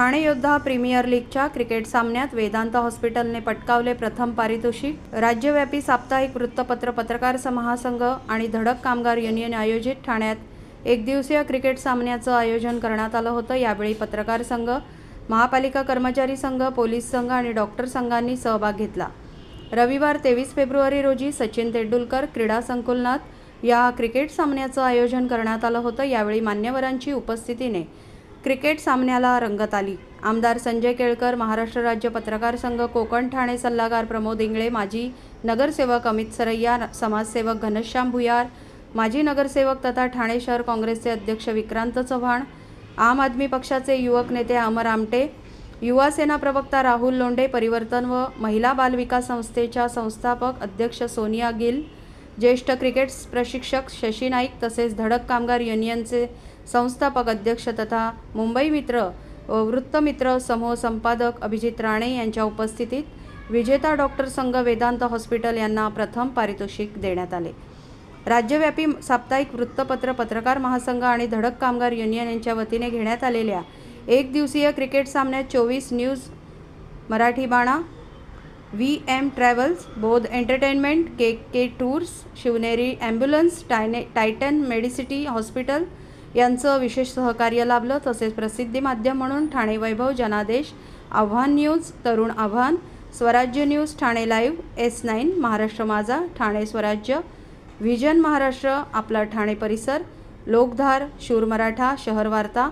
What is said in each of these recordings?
ठाणे योद्धा प्रीमियर लीगच्या क्रिकेट सामन्यात वेदांत हॉस्पिटलने पटकावले प्रथम पारितोषिक. राज्यव्यापी साप्ताहिक वृत्तपत्र पत्रकार महासंघ आणि धडक कामगार युनियन आयोजित ठाण्यात एकदिवसीय क्रिकेट सामन्याचं आयोजन करण्यात आलं होतं. यावेळी पत्रकार संघ महापालिका कर्मचारी संघ पोलीस संघ आणि डॉक्टर संघांनी सहभाग घेतला. रविवार तेवीस फेब्रुवारी रोजी सचिन तेंडुलकर क्रीडा संकुलनात या क्रिकेट सामन्याचं आयोजन करण्यात आलं होतं. यावेळी मान्यवरांची उपस्थितीने क्रिकेट सामन्याला रंगत आली. आमदार संजय केळकर महाराष्ट्र राज्य पत्रकार संघ कोकण ठाणे सल्लागार प्रमोद इंगळे माजी नगरसेवक अमित सरय्या समाजसेवक घनश्याम भुयार माजी नगरसेवक तथा ठाणे शहर काँग्रेसचे अध्यक्ष विक्रांत चव्हाण आम आदमी पक्षाचे युवक नेते अमर आमटे युवा सेना प्रवक्ता राहुल लोंढे परिवर्तन व महिला बालविकास संस्थेच्या संस्थापक अध्यक्ष सोनिया गिल ज्येष्ठ क्रिकेट प्रशिक्षक शशी नाईक तसेच धडक कामगार युनियनचे संस्थापक अध्यक्ष तथा मुंबई मित्र वृत्तमित्र समूह संपादक अभिजित राणे यांच्या उपस्थितीत विजेता डॉक्टर संघ वेदांत हॉस्पिटल यांना प्रथम पारितोषिक देण्यात आले. राज्यव्यापी साप्ताहिक वृत्तपत्र पत्रकार महासंघ आणि धडक कामगार युनियन यांच्या वतीने घेण्यात आलेल्या एक दिवसीय क्रिकेट सामन्यात चोवीस न्यूज मराठी बाणा V M travels Bodh entertainment K K tours Shivneri ambulance टायने Titan Medicity hospital यांचं विशेष सहकार्य लाभलं तसेच प्रसिद्धी माध्यम म्हणून ठाणे वैभव जनादेश आव्हान न्यूज तरुण आव्हान Swarajya news Thane live S nine Maharashtra माझा ठाणे स्वराज्य व्हिजन महाराष्ट्र आपला ठाणे परिसर लोकधार शूर मराठा शहर वार्ता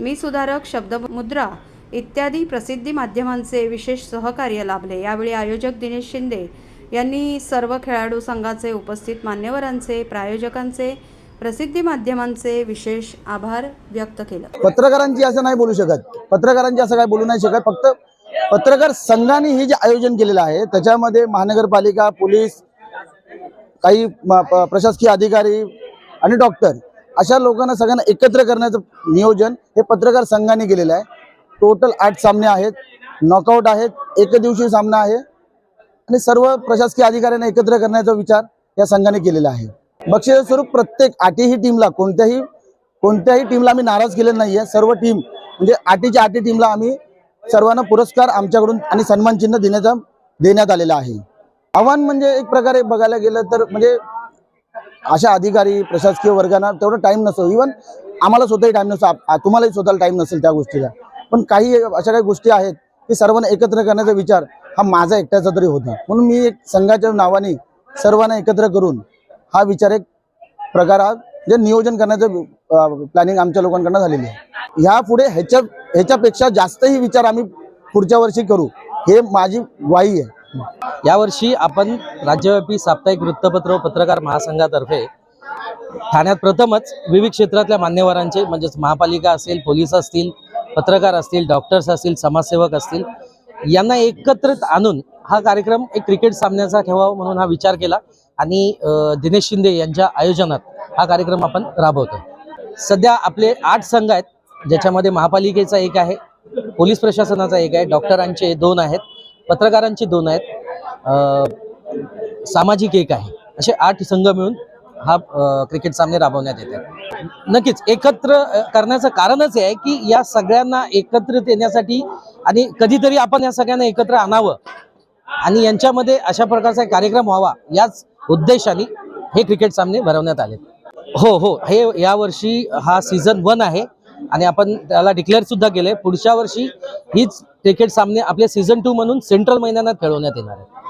मी सुधारक शब्दमुद्रा इत्यादी प्रसिद्धी माध्यमांचे विशेष सहकार्य लाभले. यावेळी आयोजक दिनेश शिंदे यांनी सर्व खेळाडू संघाचे उपस्थित मान्यवरांचे प्रायोजकांचे प्रसिद्धी माध्यमांचे विशेष आभार व्यक्त केलं. पत्रकारांची असं नाही बोलू शकत. पत्रकारांची असं काय बोलू नाही शकत. फक्त पत्रकार संघाने हे जे आयोजन केलेलं आहे त्याच्यामध्ये महानगरपालिका पोलीस काही प्रशासकीय अधिकारी आणि डॉक्टर अशा लोकांना सगळ्यांना एकत्र करण्याचं नियोजन हे पत्रकार संघाने केलेलं आहे. टोटल आठ सामने आहेत. नॉकआउट आहेत. एक दिवशी सामना आहे. आणि सर्व प्रशासकीय अधिकाऱ्यांना एकत्र करण्याचा विचार या संघाने केलेला आहे. बक्षिसाचं स्वरूप प्रत्येक आठही टीमला कोणत्याही कोणत्याही टीमला आम्ही नाराज केले नाहीये. सर्व टीम म्हणजे आठीच्या आठी टीमला आम्ही सर्वांना पुरस्कार आमच्याकडून आणि सन्मान चिन्ह देण्याचा देण्यात आलेला आहे. आव्हान म्हणजे एक प्रकारे बघायला गेलं तर म्हणजे अशा अधिकारी प्रशासकीय वर्गांना तेवढा टाइम नसतो. इव्हन आम्हाला स्वतःही टाईम नसतो. तुम्हालाही स्वतःला टाइम नसेल त्या गोष्टीला. पण काही अशा काही गोष्टी आहेत की सर्वांना एकत्र करण्याचा विचार हा माझा एकट्याचा तरी होता. म्हणून मी एक संघाच्या नावाने सर्वांना एकत्र करून हा विचार एक प्रकार हा जे नियोजन करण्याचं प्लॅनिंग आमच्या लोकांकडनं झालेली आहे. ह्या पुढे ह्याच्या ह्याच्यापेक्षा जास्तही विचार आम्ही पुढच्या वर्षी करू. हे माझी ग्वाही आहे. यावर्षी आपण राज्यव्यापी साप्ताहिक वृत्तपत्र व पत्रकार महासंघातर्फे ठाण्यात प्रथमच विविध क्षेत्रातल्या मान्यवरांचे म्हणजेच महापालिका असेल पोलीस असतील पत्रकार असतील डॉक्टर्स असतील समाजसेवक असतील यांना एकत्रित आणून हा कार्यक्रम एक क्रिकेट सामन्याचा ठेवावा म्हणून हा विचार केला. आणि दिनेश शिंदे यांच्या आयोजनात हा कार्यक्रम आपण राबवतो सध्या आपले आठ संघ आहेत ज्याच्यामध्ये महापालिकेचा एक आहे पोलीस प्रशासनाचा एक आहे डॉक्टरांचे दोन आहेत पत्रकारांचे दोन आहेत सामाजिक एक आहे. असे आठ संघ मिळून हा क्रिकेट सामने राबवण्यात येतात नक्कीच एकत्र करण्याचं कारणच आहे की या सगळ्यांना एकत्रित येण्यासाठी आणि कधीतरी आपण या सगळ्यांना एकत्र आणावं. आणि यांच्यामध्ये अशा प्रकारचा एक कार्यक्रम व्हावा याच उद्देशाने हे क्रिकेट सामने भरवण्यात आले. हो हो. हे यावर्षी हा सीझन वन आहे आणि आपण त्याला डिक्लेअर सुद्धा केलंय. पुढच्या वर्षी हीच क्रिकेट सामने आपले सीझन टू म्हणून सेंट्रल मैदानात खेळवण्यात येणार आहे.